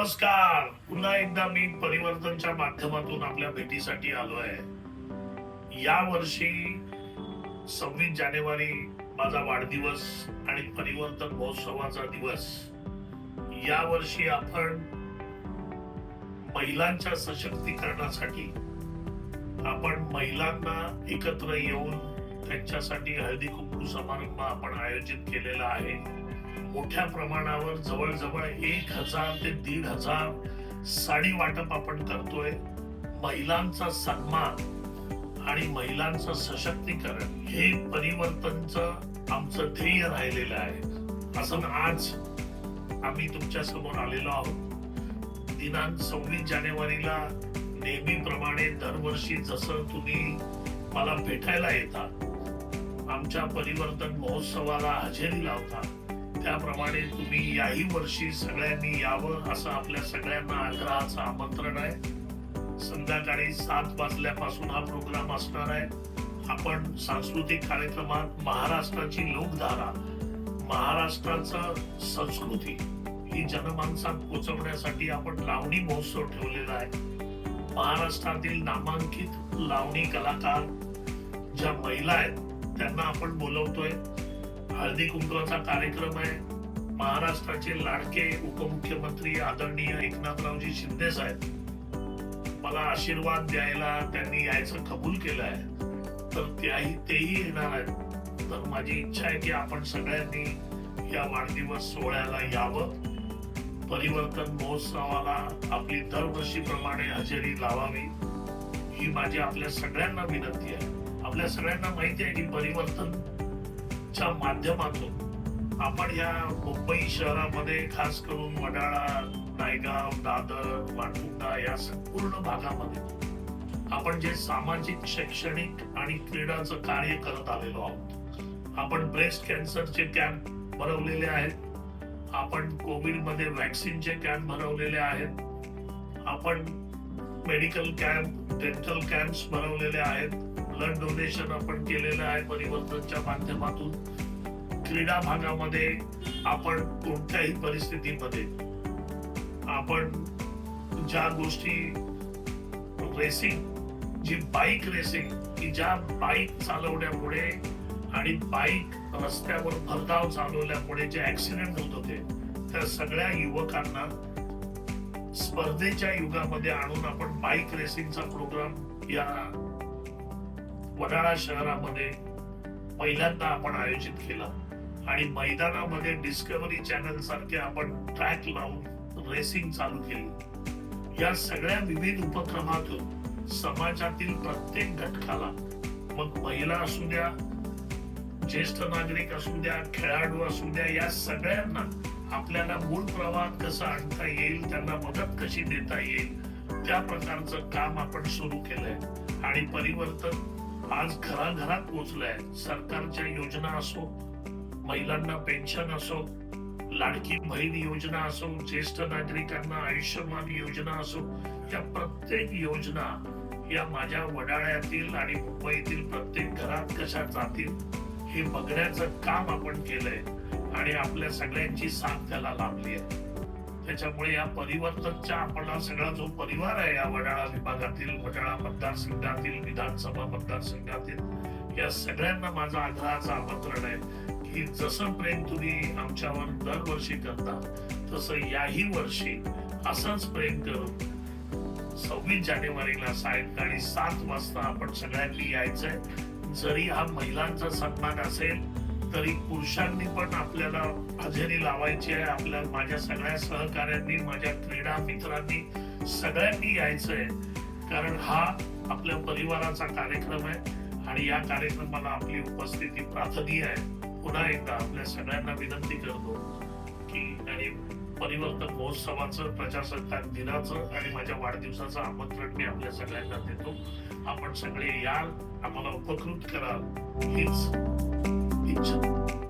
नमस्कार. पुन्हा एकदा मी परिवर्तनच्या माध्यमातून आपल्या भेटीसाठी आलो आहे. या वर्षी सव्वीस जानेवारी माझा वाढदिवस आणि परिवर्तन महोत्सवाचा दिवस. या वर्षी आपण महिलांच्या सशक्तीकरणासाठी आपण महिलांना एकत्र येऊन त्यांच्यासाठी हळदी कुंकू समारंभ आपण आयोजित केलेला आहे. मोठ्या प्रमाणावर जवळजवळ एक हजार ते दीड हजार साडी वाटप आपण करतोय. महिलांचा सन्मान आणि महिलांचं सशक्तीकरण हे परिवर्तनचं आमचं ध्येय राहिलेलं आहे. असं आज आम्ही तुमच्यासमोर आलेलो आहोत. दिनांक सव्वीस जानेवारीला नेहमीप्रमाणे दरवर्षी जसं तुम्ही मला भेटायला येता आमच्या परिवर्तन महोत्सवाला हजेरी लावता त्याप्रमाणे तुम्ही याही वर्षी सगळ्यांनी यावं असं आपल्या सगळ्यांना आग्रहाचं आमंत्रण आहे. संध्याकाळी सात वाजल्यापासून हा प्रोग्राम असणार आहे. आपण सांस्कृतिक कार्यक्रमात महाराष्ट्राची लोकधारा महाराष्ट्राचा संस्कृती ही जनमानसात पोहोचवण्यासाठी आपण लावणी महोत्सव ठेवलेला आहे. महाराष्ट्रातील नामांकित लावणी कलाकार ज्या महिला आहेत त्यांना आपण बोलवतोय. हळदी कुंकवाचा कार्यक्रम आहे. महाराष्ट्राचे लाडके उपमुख्यमंत्री आदरणीय एकनाथरावजी शिंदे साहेब. मला आशीर्वाद द्यायला त्यांनी यायचं कबूल केलं आहे. तर त्याही तेही येणार आहेत. तर माझी इच्छा आहे की आपण सगळ्यांनी या वाढदिवस सोहळ्याला यावं. परिवर्तन महोत्सवाला आपली दरवर्षीप्रमाणे हजेरी लावावी. ही माझी आपल्या सगळ्यांना विनंती आहे. आपल्या सगळ्यांना माहिती आहे की परिवर्तन च्या माध्यमातून आपण या मुंबई शहरामध्ये खास करून वडाळा नायगाव दादर माटुंगा या संपूर्ण भागामध्ये आपण जे सामाजिक शैक्षणिक आणि क्रीडाचं कार्य करत आलेलो आहोत आपण ब्रेस्ट कॅन्सरचे कॅम्प भरवलेले आहेत आपण कोविडमध्ये व्हॅक्सिनचे कॅम्प भरवलेले आहेत आपण मेडिकल कॅम्प डेंटल कॅम्प्स भरवलेले आहेत ब्लड डोनेशन आपण केलेलं आहे परिवर्तनच्या माध्यमातून. क्रीडा भागामध्ये आपण कोणत्याही परिस्थितीमध्ये आपण ज्या गोष्टी रेसिंग जी बाईक रेसिंग की ज्या बाईक चालवण्यामुळे आणि बाईक रस्त्यावर भरधाव चालवल्यामुळे जे ऍक्सिडेंट होत होते त्या सगळ्या युवकांना स्पर्धेच्या युगामध्ये आणून आपण बाईक रेसिंगचा प्रोग्राम या वडाळा शहरामध्ये पहिल्यांदा आपण आयोजित केलं. आणि मैदानामध्ये डिस्कवरी चॅनल सारखे आपण ट्रॅक लावून रेसिंग चालू केली. या सगळ्या विविध उपक्रमातून समाजातील प्रत्येक घटकाला मग महिला असू द्या ज्येष्ठ नागरिक असू द्या खेळाडू असू द्या या सगळ्यांना आपल्याला मूळ प्रवाहात कसं आणता येईल त्यांना मदत कशी देता येईल त्या प्रकारचं काम आपण सुरू केलंय. आणि परिवर्तन आज घराघरात पोहोचलंय. सरकारच्या योजना असो महिलांना पेन्शन असो लाडकी बहीण योजना असो ज्येष्ठ नागरिकांना आयुष्यमान योजना असो या प्रत्येक योजना या माझ्या वडाळ्यातील आणि मुंबईतील प्रत्येक घरात कशा जातील हे बघण्याचं काम आपण केलंय आणि आपल्या सगळ्यांची साथ त्याला लाभली आहे. त्याच्यामुळे या परिवर्तनच्या आपला सगळा जो परिवार आहे या वडाळा विभागातील वडाळा मतदारसंघातील विधानसभा मतदारसंघातील या सगळ्यांना माझं आग्रहाचं आमंत्रण आहे की जसं प्रेम तुम्ही आमच्यावर दरवर्षी करता तसं याही वर्षी असंच प्रेम करून सव्वीस जानेवारीला सायंकाळी सात वाजता आपण सगळ्यांनी यायचंय. जरी हा महिलांचा सन्मान असेल तरी पुरुषांनी पण आपल्याला हजेरी लावायची आहे. आपल्या माझ्या सगळ्या सहकाऱ्यांनी माझ्या क्रीडा मित्रांनी सगळ्यांनी यायचंय. कारण हा आपल्या परिवाराचा कार्यक्रम आहे आणि या कार्यक्रमाला आपली उपस्थिती प्रार्थनीय आहे. पुन्हा एकदा आपल्या सगळ्यांना विनंती करतो की आणि परिवर्तन महोत्सवाचं प्रजासत्ताक दिनाचं आणि माझ्या वाढदिवसाचं आमंत्रण मी आपल्या सगळ्यांना देतो. आपण सगळे याल आम्हाला उपकृत कराल. हीच इच्छा